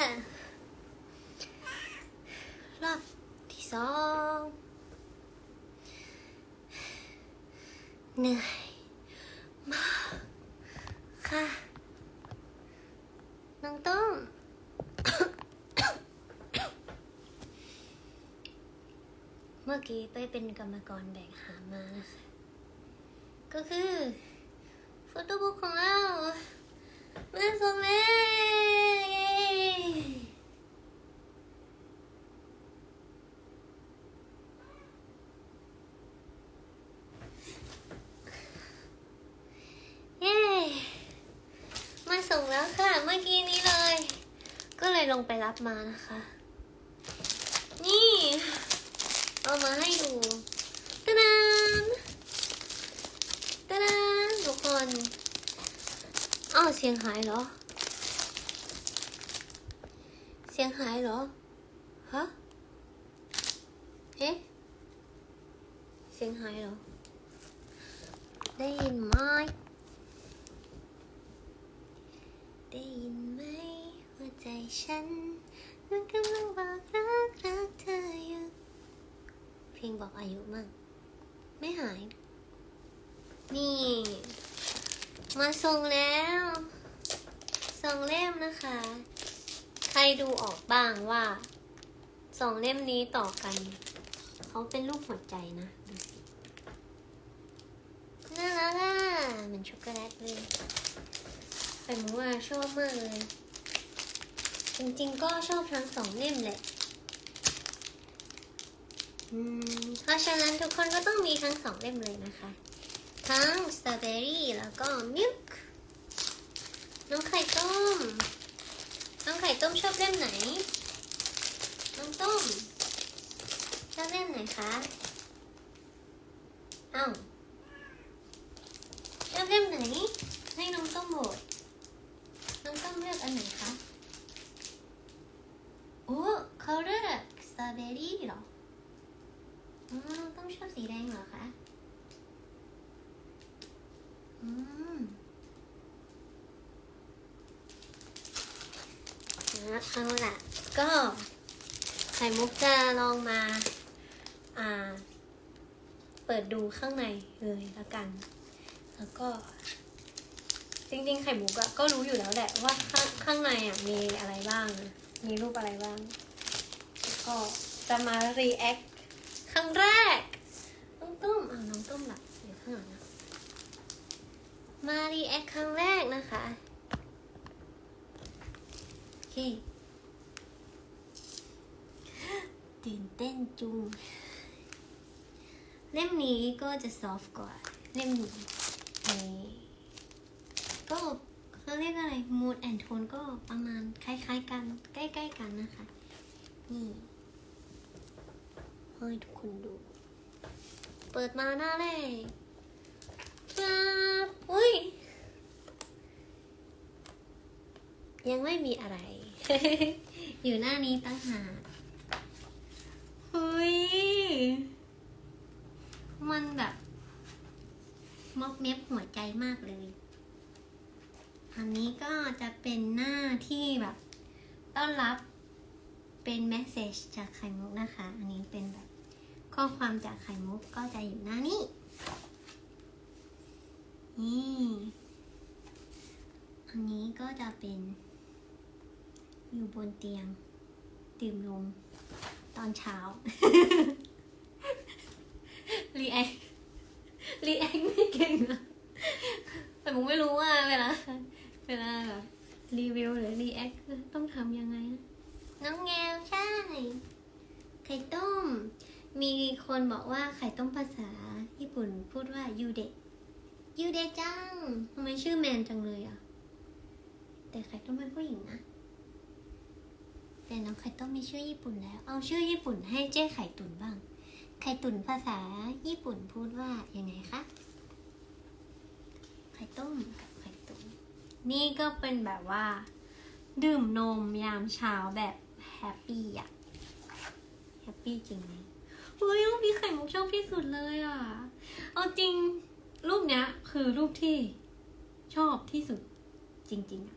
รอบที่สองเหนื่อยมากค่ะ น้องต้มเมื่อกี้ไปเป็นกรรมกรแบกหามมานะคะ ก็คือ โฟโต้บุ๊กของเรามาส่งแล้วเย้เย้มาส่งแล้วค่ะ เมื่อกี้นี้เลย ก็เลงไปรับมานะคะ นี่ เอามาให้ดูตะดานตะดานทุกคนอ้าวเสียงหายเหรอ เสียงหายเหรอ ฮะ เอ๊ะ เสียงหายเหรอ ได้ยินไหมได้ยินไหม ใจฉัน มันกำลังบอกรักรักเธออยู่ เพลงบอกอายุมั่งไม่หาย นี่ มาส่งแล้วสองเล่มนะคะ ใครดูออกบ้างว่าสองเล่มนี้ต่อกัน เขาเป็นรูปหัวใจนะดูสิน่ารักอะเหมือนช็อกโกแลตเลยไข่มุกอะชอบมากเลย จริงๆก็ชอบทั้งสองเล่มแหละอืมเพราะฉะนั้นทุกคนก็ต้องมีทั้งสองเล่มเลยนะคะ ทั้งสตรอเบอรี่แล้วก็มิลค์น้องไข่ต้ม น้องไข่ต้มชอบเล่มไหน น้องต้ม ชอบเล่มไหนคะเอ้าชอบเล่มไหน ให้น้องต้มโหวตน้องต้มเลือกอันไหนคะ โอ้เขาเลือกสตรอ เบอรี่เหรออ๋อต้องชอบสีแดงเหรอคะ อืมนะเอาละก็ไข่มุกจะลองมา อ่า เปิดดูข้างในเลยล้วกัน แล้วก็ จริงๆ ไข่มุกอะก็รู้อยู่แล้วแหละว่าข้างข้างในอะมีอะไรบ้าง มีรูปอะไรบ้าง ก็จะมา react ครั้งแรก น้องตุ้มอ้าวน้องตุ้มหลับอยู่ข้างหลังนะมารีแอคครั้งแรกนะคะโอเคตื่นเต้นจุง เล่มนี้ก็จะซอฟกว่า เล่มนี้นี่ก็เขาเรียกอะไร mood and tone ก็ประมาณคล้ายๆกัน ใกล้ๆกันนะคะ นี่ ให้ทุกคนดู เปิดมาหน้าแรกครับอุ้ย ยังไม่มีอะไร อยู่หน้านี้ตั้งหากเฮ้ย มันแบบมอกเม็บหัวใจมากเลย อันนี้ก็จะเป็นหน้าที่แบบ ต้อนรับเป็นแมสเซจจากไข่มุกนะคะ อันนี้เป็นแบบ ข้อความจากไข่มุกก็จะอยู่หน้านี้ นี่ อันนี้ก็จะเป็น อยู่บนเตียง ดื่มนมตอนเช้า รีแอครีแอคไม่เก่งอะแต่ผมไม่รู้ว่าเวลาเวลาแบบรีวิวหรือรีแอคต้องทำยังไงนะ น้องแงวใช่ ไข่ต้ม มี คนบอกว่าไข่ต้มภาษาญี่ปุ่นพูดว่ายูเดะยูเดะจังทำไมชื่อแมนจังเลยอะ แต่ไข่ต้มเป็นผู้หญิงนะแต่น้องไข่ต้มมีชื่อญี่ปุ่นแล้ว เอาชื่อญี่ปุ่นให้เจ้ไข่ตุนบ้าง ไข่ตุนภาษาญี่ปุ่นพูดว่ายังไงคะ ไข่ต้มกับไข่ตุนนี่ก็เป็นแบบว่า ดื่มนมยามเช้าแบบแฮปปี้อะแฮปปี้จริงไหม เฮ้ยรูปนี้ไข่มุกชอบที่สุดเลยอะ เอาจริงรูปเนี้ย คือรูปที่ชอบที่สุดจริงๆอะ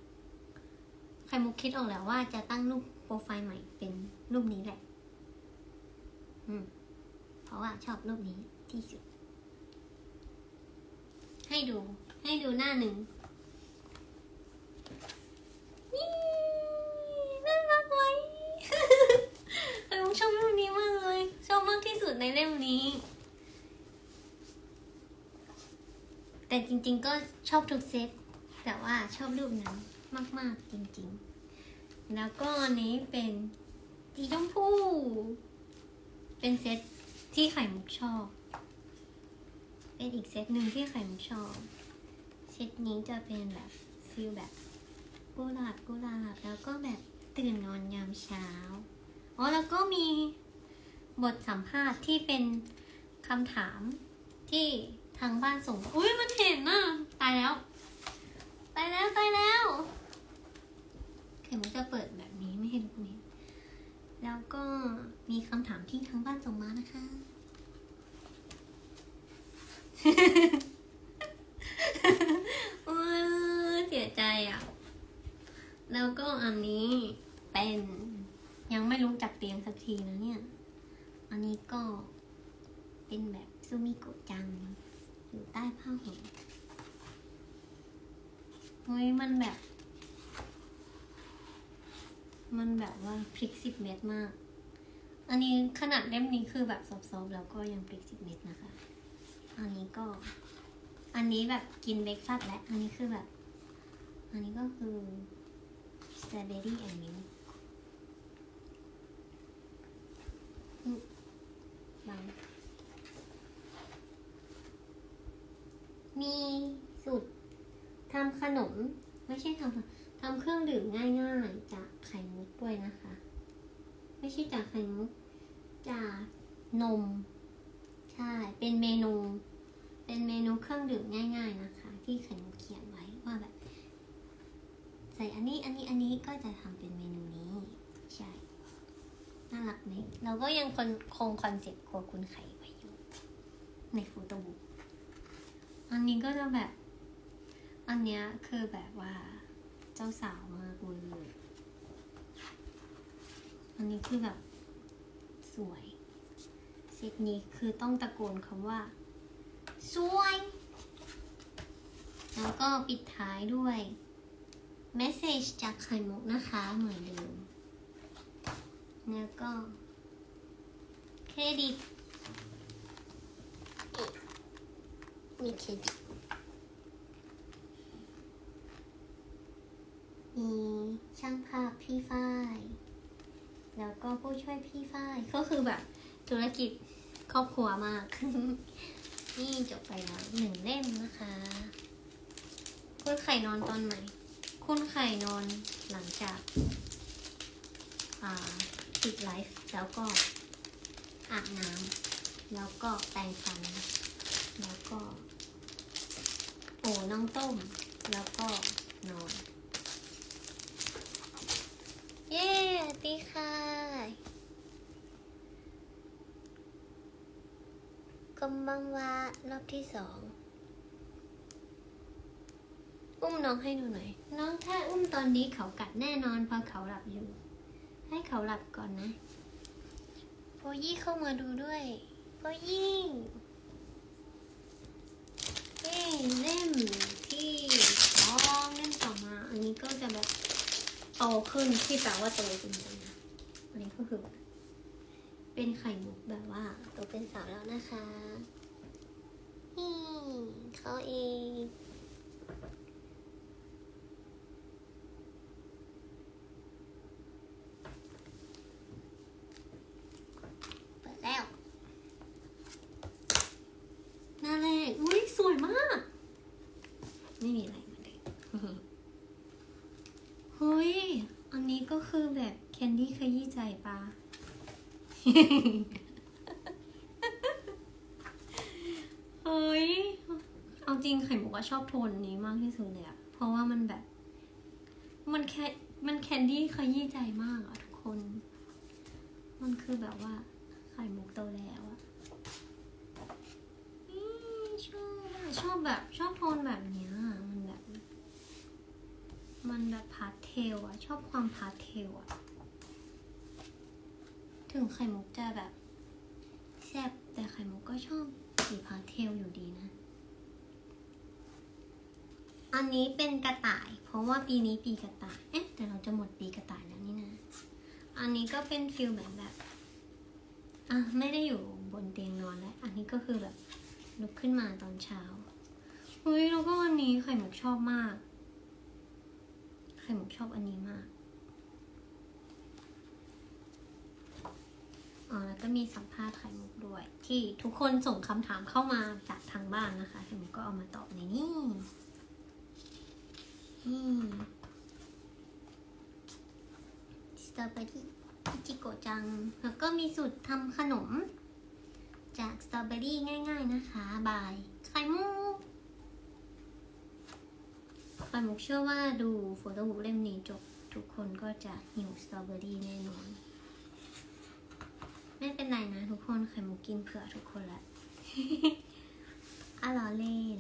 ไข่มุกคิดออกแล้วว่าจะตั้งรูปโปรไฟล์ใหม่เป็นรูปนี้แหละ อืม เพราะว่าชอบรูปนี้ที่สุด ให้ดู ให้ดูหน้าหนึ่งนี่น่ารักไหม ไข่มุกชอบรูปนี้มากเลย ชอบมากที่สุ ดในเล่มนี้ แต่จริงๆก็ชอบทุกเซต แต่ว่าชอบรูปนั้นมาก ๆ จริงๆ แล้วก็อันนี้เป็นสีชมพู เป็นเซตที่ไข่มุกชอบ เป็นอีกเซตหนึ่งที่ไข่มุกชอบ เซตนี้จะเป็นแบบฟิลแบบกุหลาบกุหลาบแล้วก็แบบตื่นนอนยามเช้า อ๋อ แล้วก็มี บทสัมภาษณ์ที่เป็นคำถามที่ทางบ้านส่ง อุ้ยมันเห็นน่ะตายแล้ว ตายแล้วตายแล้วเข็มจะเปิดแบบนี้ไม่ให้ทุกคนเห็นแล้วก็มีคำถามที่ทางบ้านส่งมานะคะ โอ้ยเสียใจอะ แล้วก็อันนี้เป็นยังไม่รู้จักเตียงสักทีนะเนี่ย อันนี้ก็เป็นแบบซูมิโกะจัง อยู่ใต้ผ้าห่ม เฮ้ย มันแบบ มันแบบว่าพลิกสิบเมตรมาก อันนี้ขนาดเล่มนี้คือแบบซอฟๆแล้วก็ยังพลิกสิบเมตรนะคะ อันนี้ก็ อันนี้แบบกินเบรกฟาสต์และ อันนี้คือแบบ อันนี้ก็คือสตรอเบอรี่แอนด์มิลบางมีสูตรทำขนม ไม่ใช่ทำทำเครื่องดื่มง่าย ๆ จากไข่มุกด้วยนะคะ ไม่ใช่จากไข่มุก จากนม ใช่ เป็นเมนู เป็นเมนูเครื่องดื่มง่าย ๆนะคะ ที่ไข่มุกเขียนไว้ว่าแบบ ใส่อันนี้อันนี้อันนี้ก็จะทำเป็นเมนูนี้ ใช่น่ารักไหมเราก็ยังคงคงคอนเซ็ปต์ครัวคุณไข่ไว้อยู่ในฟูโตบุกอันนี้ก็จะแบบ อันเนี้ยคือแบบว่าเจ้าสาวมากเวอร์อันนี้คือแบบสวยเซตนี้คือต้องตะโกนคำว่า สวย แล้วก็ปิดท้ายด้วยเมสเซจจากไข่มุกนะคะเหมือนเดิม แล้วก็ เครดิตมีเครดิต มี ช่างภาพพี่ฝ้าย แล้วก็ผู้ช่วยพี่ฝ้าย ก็คือแบบธุรกิจครอบครัวมาก นี่จบไปแล้วหนึ่งเล่มนะคะ คุณไข่นอนตอนไหน คุณไข่นอนหลังจากอ่าปิดไลฟ์แล้วก็อาบน้ำแล้วก็แปรงฟัน แล้วก็ โอ้น้องต้ม แล้วก็นอน เย้สวัส ดีค่ะกำบังวารอบที่สอง อุ้มน้องให้ดูหน่อย น้องถ้าอุ้มตอนนี้เขากัดแน่นอนเพราะเขาหลับอยู่ ให้เขาหลับก่อนนะโปยี่เข้ามาดูด้วยโปยี่เย้เล่มที่สองเล่มต่อมา อันนี้ก็จะแบบ ตขึ้นที่แปลว่าโตจริงๆนะอันนี้ก็คือ เป็นไข่มุกแบบว่าโตเป็นสาวแล้วนะคะนี่เขาเองเปิดแล้วหน่าแรกอุ้ยสวยมาก ไม่มีอะไรเหมือนเดิม เฮ้ย อันนี้ก็คือแบบแคนดี้ขยี้ใจปะ เฮ้ย เอาจริงไข่มุกว่าชอบโทนนี้มากที่สุดเลยอะเพราะว่ามันแบบ มันแค่มันแคนดี้ขยี้ใจมากอะทุกคน มันคือแบบว่า ไข่มุกโตแล้วอะชอบชอบแบบชอบโทนแบบเนี้ยมันแบบ มันมันแบบพาสเทลอะชอบความพาสเทลอะ ถึงไข่มุกจะแบบแซ่บแต่ไข่มุกก็ชอบสีพาเทลอยู่ดีนะ อันนี้เป็นกระต่าย เพราะว่าปีนี้ปีกระต่าย เอ๊ะแต่เราจะหมดปีกระต่ายแล้วนี่นะ อันนี้ก็เป็นฟิลแบบแบบอะไม่ได้อยู่บนเตียงนอนแล้ว อันนี้ก็คือแบบลุกขึ้นมาตอนเช้าเฮ้ยแล้วก็อันนี้ไข่มุกชอบมาก ไข่มุกชอบอันนี้มาก อ๋อแล้วก็มีสัมภาษณ์ไข่มุกด้วย ที่ทุกคนส่งคำถามเข้ามาจากทางบ้านนะคะไข่มุกก็เอามาตอบในนี่นี่สตรอเบอรี่จิโกจัง แล้วก็มีสูตรทำขนม จากสตรอเบอรี่ง่าย ๆนะคะ บายไข่มุกไข่มุกเชื่อว่าดูโฟโต้บุ๊กเล่มนี้จบทุกคนก็จะหิวสตรอเบอรี่แน่นอน ไม่เป็นไรนะทุกคนไข่มุกกินเผื่อทุกคนละอะล้อเล่น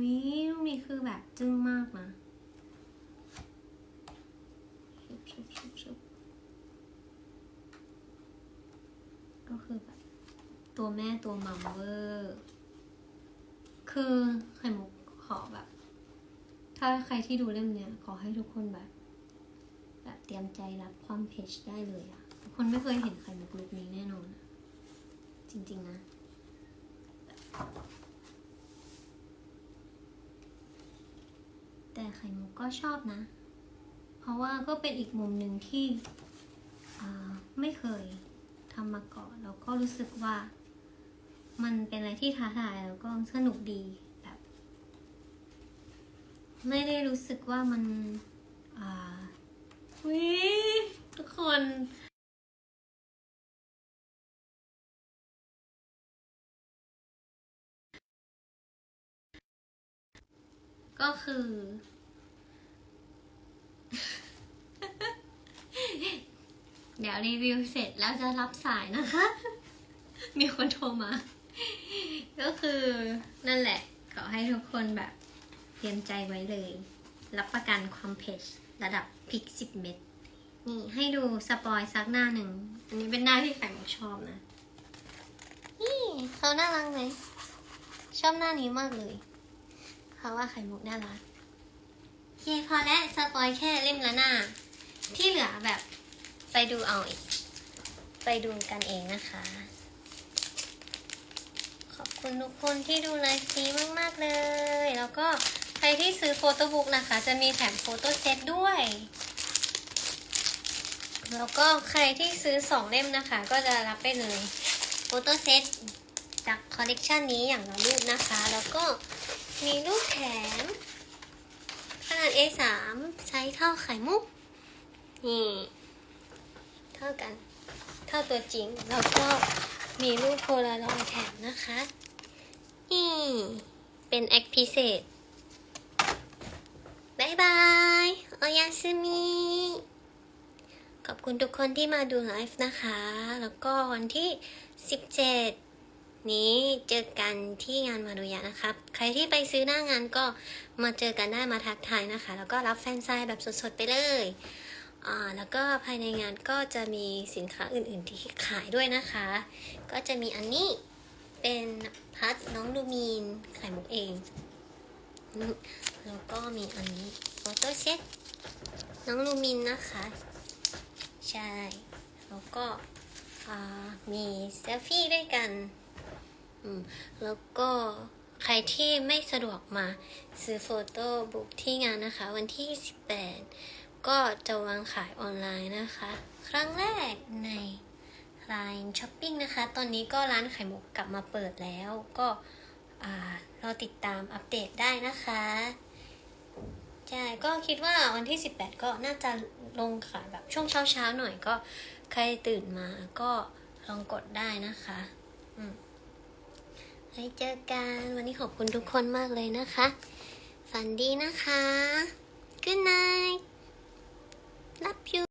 วิลูกนี้คือแบบจึ้งมากนะก็คือแบบ ตัวแม่ตัวมัมเวอร์คือไข่มุกขอแบบ ถ้าใครที่ดูเล่มเนี้ยขอให้ทุกคนแบบ เตรียมใจรับความเผ็ดได้เลยอะทุกคนไม่เคยเห็นไข่มุกลุกนี้แน่นอนอะจริง ๆ นะ แต่ไข่มุกก็ชอบนะ เพราะว่าก็เป็นอีกมุมหนึ่งที่อ่าไม่เคยทำมาก่อนแล้วก็รู้สึกว่า มันเป็นอะไรที่ท้าทายแล้วก็สนุกดีแบบ ไม่ได้รู้สึกว่ามัน ก็คือ เดี๋ยวรีวิวเสร็จแล้วจะรับสายนะคะ มีคนโทรมา ก็คือนั่นแหละ ขอให้ทุกคนแบบ เตรียมใจไว้เลย รับประกันความเผ็ดระดับพริกสิบเม็ดนี่ให้ดูสปอยสักหน้าหนึ่ง อันนี้เป็นหน้าที่ไข่มุกชอบนะ นี่เขาน่ารักไหมชอบหน้านี้มากเลย เพราะว่าไข่มุกน่ารักเคพอแล้วสปอยแค่เล่มละหน้า ที่เหลือแบบไปดูเอาอีก ไปดูกันเองนะคะ ขอบคุณทุกคนที่ดูไลฟ์นี้มาก ๆ เลย แล้วก็ใครที่ซื้อโฟโต้บุ๊กนะคะ จะมีแถมโฟโต้เซตด้วย แล้วก็ใครที่ซื้อสองเล่มนะคะ ก็จะรับไปเลยโฟโต้เซตจากคอลเลกชันนี้อย่างละรูปนะคะ แล้วก็ มีรูปแถมขนาด A3 ไซส์เท่าไข่มุก นี่ เท่ากัน เท่าตัวจริง แล้วก็มีรูปโพลารอยแถมนะคะ นี่ เป็นแอคพิเศษบายบาย โอยาซึมิ ขอบคุณทุกคนที่มาดูไลฟ์นะคะ แล้วก็วันที่ 17 นี้เจอกันที่งานมาดูยะนะครับ ใครที่ไปซื้อหน้างานก็มาเจอกันได้มาทักทายนะคะ แล้วก็รับแฟนไซน์แบบสดๆไปเลยอ่าแล้วก็ภายในงานก็จะมีสินค้าอื่นๆที่ขายด้วยนะคะ ก็จะมีอันนี้เป็นพัดน้องลูมีนไข่มุกเอง แล้วก็มีอันนี้โฟโต้เซตน้องลูมินนะคะ ใช่ แล้วก็มีเซลฟี่ด้วยกัน อืมแล้วก็ใครที่ไม่สะดวกมาซื้อโฟโต้บุ๊กที่งานนะคะ วันที่ 18 ก็จะวางขายออนไลน์นะคะ ครั้งแรกใน Line Shopping นะคะ ตอนนี้ก็ร้านไข่มุกกลับมาเปิดแล้ว ก็อ่ารอติดตามอัปเดตได้นะคะ ใช่ ก็คิดว่าวันที่ 18 ก็น่าจะลงขายแบบช่วงเช้าๆหน่อยก็ใครตื่นมาก็ลองกดได้นะคะ ไว้เจอกัน วันนี้ขอบคุณทุกคนมากเลยนะคะ ฝันดีนะคะ Good night Love you